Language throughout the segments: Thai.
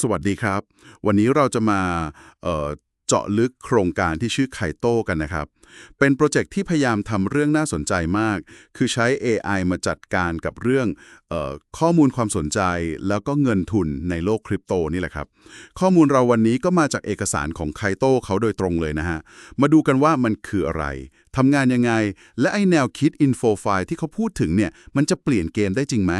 สวัสดีครับ วันนี้เราจะมาเจาะลึกโครงการที่ชื่อไคโต้กันนะครับ เป็นโปรเจกต์ที่พยายามทำเรื่องน่าสนใจมาก คือใช้ AI มาจัดการกับเรื่องออข้อมูลความสนใจ แล้วก็เงินทุนในโลกคริปโตนี่แหละครับ ข้อมูลเราวันนี้ก็มาจากเอกสารของไคโต้เขาโดยตรงเลยนะฮะ มาดูกันว่ามันคืออะไรทำงานยังไง และไอแนวคิด info file ที่เขาพูดถึงเนี่ยมันจะเปลี่ยนเกมได้จริงไหม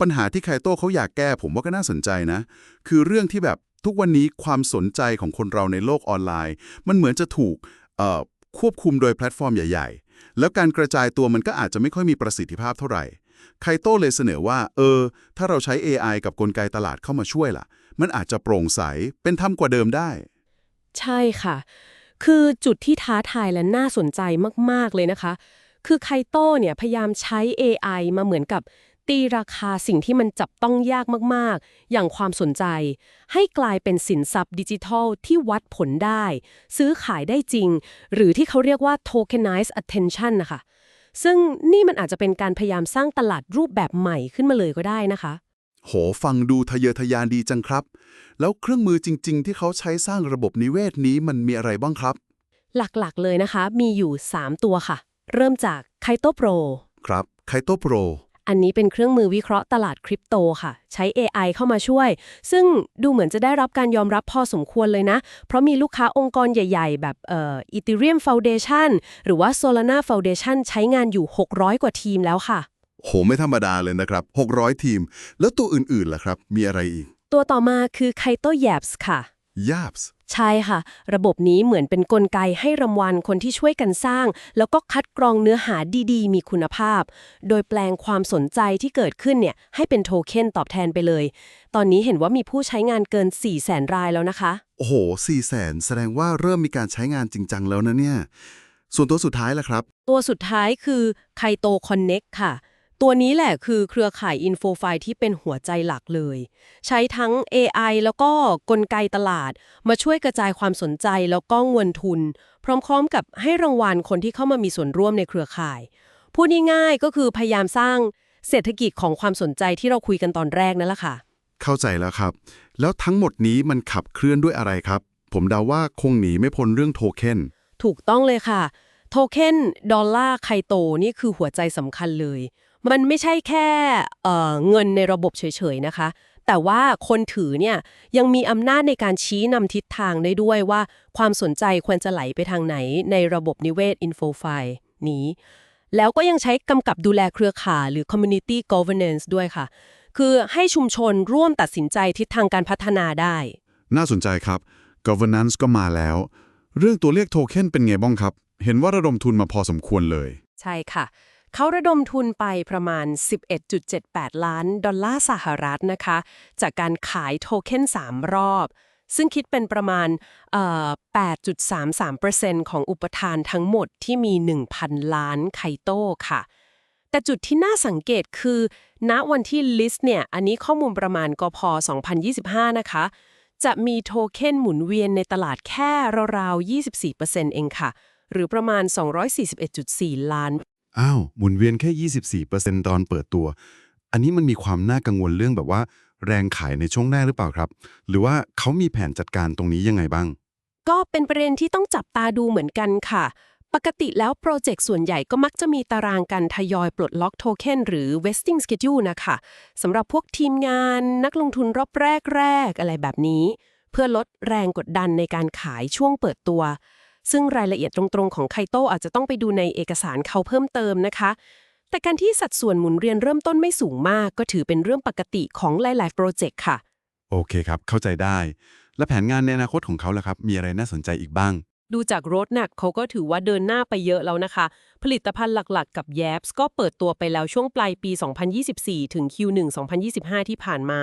ปัญหาที่ไคโต้เขาอยากแก้ผมว่าก็น่าสนใจนะ คือเรื่องที่แบบทุกวันนี้ความสนใจของคนเราในโลกออนไลน์ มันเหมือนจะถูกควบคุมโดยแพลตฟอร์มใหญ่ ๆ แล้วการกระจายตัวมันก็อาจจะไม่ค่อยมีประสิทธิภาพเท่าไหร่ไคโต้เลยเสนอว่า เออ ถ้าเราใช้ AI กับกลไกตลาดเข้ามาช่วยล่ะ มันอาจจะโปร่งใสเป็นธรรมกว่าเดิมได้ ใช่ค่ะ คือจุดที่ท้าทายและน่าสนใจมาก ๆ เลยนะคะ คือไคโต้เนี่ยพยายามใช้ AI มาเหมือนกับ ตีราคาสิ่งที่มันจับต้องยากมากๆ อย่างความสนใจ ให้กลายเป็นสินทรัพย์ดิจิทัลที่วัดผลได้ ซื้อขายได้จริง หรือที่เขาเรียกว่า tokenized attention นะคะซึ่งนี่มันอาจจะเป็นการพยายามสร้างตลาดรูปแบบใหม่ขึ้นมาเลยก็ได้นะคะ โหฟังดูทะเยอทะยานดีจังครับ แล้วเครื่องมือจริง ๆ ที่เขาใช้สร้างระบบนิเวศนี้มันมีอะไรบ้างครับ หลักๆเลยนะคะ มีอยู่ 3 ตัวค่ะ เริ่มจากไคโตโปรครับไคโต้โปร อันนี้เป็นเครื่องมือวิเคราะห์ตลาดคริปโตค่ะ ใช้ AI เข้ามาช่วย ซึ่งดูเหมือนจะได้รับการยอมรับพอสมควรเลยนะ เพราะมีลูกค้าองค์กรใหญ่ ๆ แบบเอ่อ Ethereum Foundation หรือว่า Solana Foundation ใช้งานอยู่ 600 กว่าทีมแล้วค่ะ โห ไม่ธรรมดาเลยนะครับ 600 ทีม แล้วตัวอื่นๆล่ะครับ มีอะไรอีก ตัวต่อมาคือ Kaito Yaps ค่ะ Yaps ใช่ค่ะ ระบบนี้เหมือนเป็นนกลไกให้รางวัลคนที่ช่วยกันสร้าง แล้วก็คัดกรองเนื้อหาดีๆ มีคุณภาพ โดยแปลงความสนใจที่เกิดขึ้นเนี่ยให้เป็นโทเค็นตอบแทนไปเลย ตอนนี้เห็นว่ามีผู้ใช้งานเกิน 4 0 0แสนรายแล้วนะคะ โอ้โห4แสนแสดงว่าเริ่มมีการใช้งานจริงจังแล้วนะเนี่ย ส่วนตัวสุดท้ายล่ะครับ ตัวสุดท้ายคือไคโตคอนเน็กค่ะ ตัวนี้แหละคือเครือข่ายอินโฟไฟที่เป็นหัวใจหลักเลย ใช้ทั้ง AI แล้วก็กลไกตลาด มาช่วยกระจายความสนใจแล้วก็เงินทุน พร้อมๆกับให้รางวัลคนที่เข้ามามีส่วนร่วมในเครือข่าย พูดง่ายๆก็คือพยายามสร้างเศรษฐกิจของความสนใจที่เราคุยกันตอนแรกนั่นแหละค่ะ เข้าใจแล้วครับ แล้วทั้งหมดนี้มันขับเคลื่อนด้วยอะไรครับ ผมเดาว่าคงหนีไม่พ้นเรื่องโทเค็นถูกต้องเลยค่ะ โทเค็นดอลลาร์ไคโตนี่คือหัวใจสำคัญเลย มันไม่ใช่แค่เเงินในระบบเฉยๆนะคะ แต่ว่าคนถือเนี่ยยังมีอำนาจในการชี้นำทิศทางได้ด้วยว่า ความสนใจควรจะไหลไปทางไหนในระบบนิเวศ Info File นี้ แล้วก็ยังใช้กำกับดูแลเครือข่ายหรือ Community Governance ด้วยค่ะ คือให้ชุมชนร่วมตัดสินใจทิศทางการพัฒนาได้ น่าสนใจครับ governance ก็มาแล้ว เรื่องตัวเลขโทเค็นเป็นไงบ้างครับ เห็นว่าระดมทุนมาพอสมควรเลย ใช่ค่ะ เขาระดมทุนไปประมาณ 11.78 ล้านดอลลาร์สหรัฐนะคะ จากการขายโทเค็น3 รอบ ซึ่งคิดเป็นประมาณเอ่อ8.33%ของอุปทานทั้งหมดที่มี 1,000 ล้านไคโต้ค่ะแต่จุดที่น่าสังเกตคือ ณวันที่ลิสต์เนี่ย อันนี้ข้อมูลประมาณกพ 2025 นะคะ จะมีโทเค็นหมุนเวียนในตลาดแค่ราวๆ 24%เองค่ะ หรือประมาณ 241.4 ล้าน อ้าว หมุนเวียนแค่ 24%ตอนเปิดตัว อันนี้มันมีความน่ากังวลเรื่องแบบว่า แรงขายในช่วงแรกหรือเปล่าครับ หรือว่าเขามีแผนจัดการตรงนี้ยังไงบ้าง ก็เป็นประเด็นที่ต้องจับตาดูเหมือนกันค่ะ ปกติแล้วโปรเจกต์ส่วนใหญ่ก็มักจะมีตารางการทยอยปลดล็อกโทเค็นหรือ vesting schedule นะคะสำหรับพวกทีมงานนักลงทุนรอบแรกๆอะไรแบบนี้ เพื่อลดแรงกดดันในการขายช่วงเปิดตัว ซึ่งรายละเอียดตรงๆของไคโตอาจจะต้องไปดูในเอกสารเขาเพิ่มเติมนะคะ แต่การที่สัดส่วนหมุนเรียนเริ่มต้นไม่สูงมาก ก็ถือเป็นเรื่องปกติของหลายๆโปรเจกต์ค่ะ โอเคครับ เข้าใจได้ และแผนงานในอนาคตของเขาล่ะครับ มีอะไรน่าสนใจอีกบ้าง ดูจากรถแ a กเขาก็ถือว่าเดินหน้าไปเยอะแล้วนะคะ ผลิตภัณฑ์หลักๆ กับ y a p s ก็เปิดตัวไปแล้วช่วงปลายปี 2024 ถึง Q1 2025 ที่ผ่านมา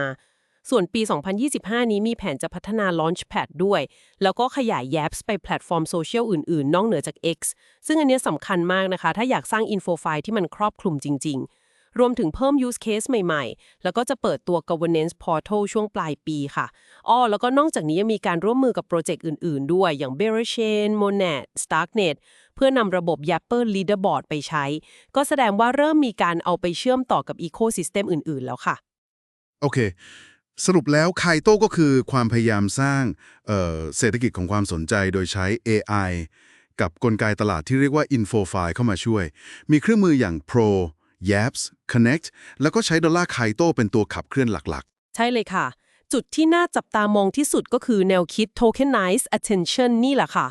ส่วนปี 2025 นี้มีแผนจะพัฒนา Launchpad ด้วย แล้วก็ขยาย y a p s ไปแพลตฟอร์มโซเชียลอื่นๆ นอกเหนือจาก X ซึ่งอันเนี้ยสำคัญมากนะคะ ถ้าอยากสร้าง Info File ที่มันครอบคลุมจริง ๆ รวมถึงเพิ่ม use case ใหม่ๆ แล้วก็จะเปิดตัว governance portal ช่วงปลายปีค่ะอ้อแล้วก็นอกจากนี้ยังมีการร่วมมือกับโปรเจกต์อื่น ๆ ด้วยอย่าง b e a r Chain, Monad, Starknet เพื่อนำระบบ Yapper Leaderboard ไปใช้ ก็แสดงว่าเริ่มมีการเอาไปเชื่อมต่อกับ ecosystem อื่น ๆ แล้วค่ะ โอเค สรุปแล้วไคโต้ก็คือความพยายามสร้างเเศรษฐกิจของความสนใจโดยใช้ AI กับกลไกตลาดที่เรียกว่า InfoFi เข้ามาช่วย มีเครื่องมืออย่าง Pro Yaps Connect แล้วก็ใช้ดอลลาร์ไคโต้เป็นตัวขับเคลื่อนหลักๆ ใช่เลยค่ะ จุดที่น่าจับตามองที่สุดก็คือแนวคิด tokenize attention นี่แหละค่ะ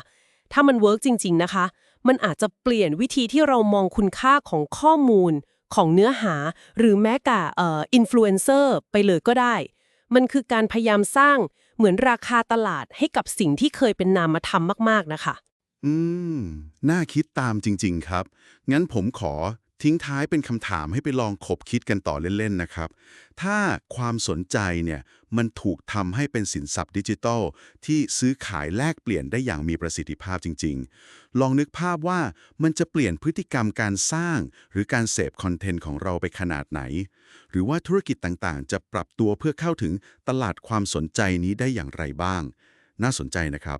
ถ้ามันเวิร์กจริง ๆ นะคะ มันอาจจะเปลี่ยนวิธีที่เรามองคุณค่าของข้อมูล ของเนื้อหา หรือแม้แต่เอ่ออินฟลูเอนเซอร์ไปเลยก็ได้ มันคือการพยายามสร้างเหมือนราคาตลาดให้กับสิ่งที่เคยเป็นนามธรรมมาก ๆ นะคะ อืม น่าคิดตามจริง ๆ ครับ งั้นผมขอ ทิ้งท้ายเป็นคำถามให้ไปลองขบคิดกันต่อเล่น ๆ นะครับ ถ้าความสนใจเนี่ยมันถูกทำให้เป็นสินทรัพย์ดิจิทัล ที่ซื้อขายแลกเปลี่ยนได้อย่างมีประสิทธิภาพจริง ๆ ลองนึกภาพว่ามันจะเปลี่ยนพฤติกรรมการสร้าง หรือการเสพคอนเทนต์ของเราไปขนาดไหน หรือว่าธุรกิจต่างๆ จะปรับตัวเพื่อเข้าถึงตลาดความสนใจนี้ได้อย่างไรบ้าง น่าสนใจนะครับ